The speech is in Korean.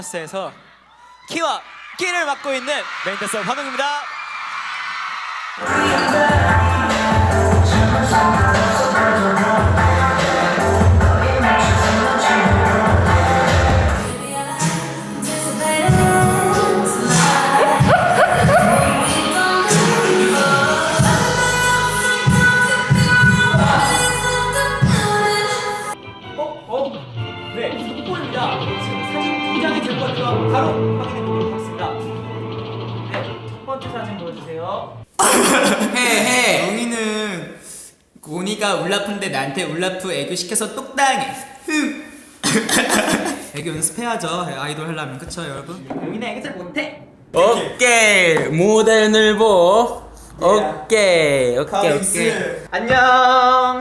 보너스에서 키와 끼를 맡고 있는 메인 댄서 환웅입니다. 네, 속보입니다. 바로 확인해 보도록 하겠습니다. 네, 첫 번째 사진 보여주세요. 해 해 영희는 고니가 울라프인데 나한테 울라프 애교 시켜서 똑당해 흠 애교 연습해야죠 아이돌 하려면 그쵸 여러분? 용인아 애교 잘 못해. 오케이 모델 늘보 오케이 오케이 오케이 안녕.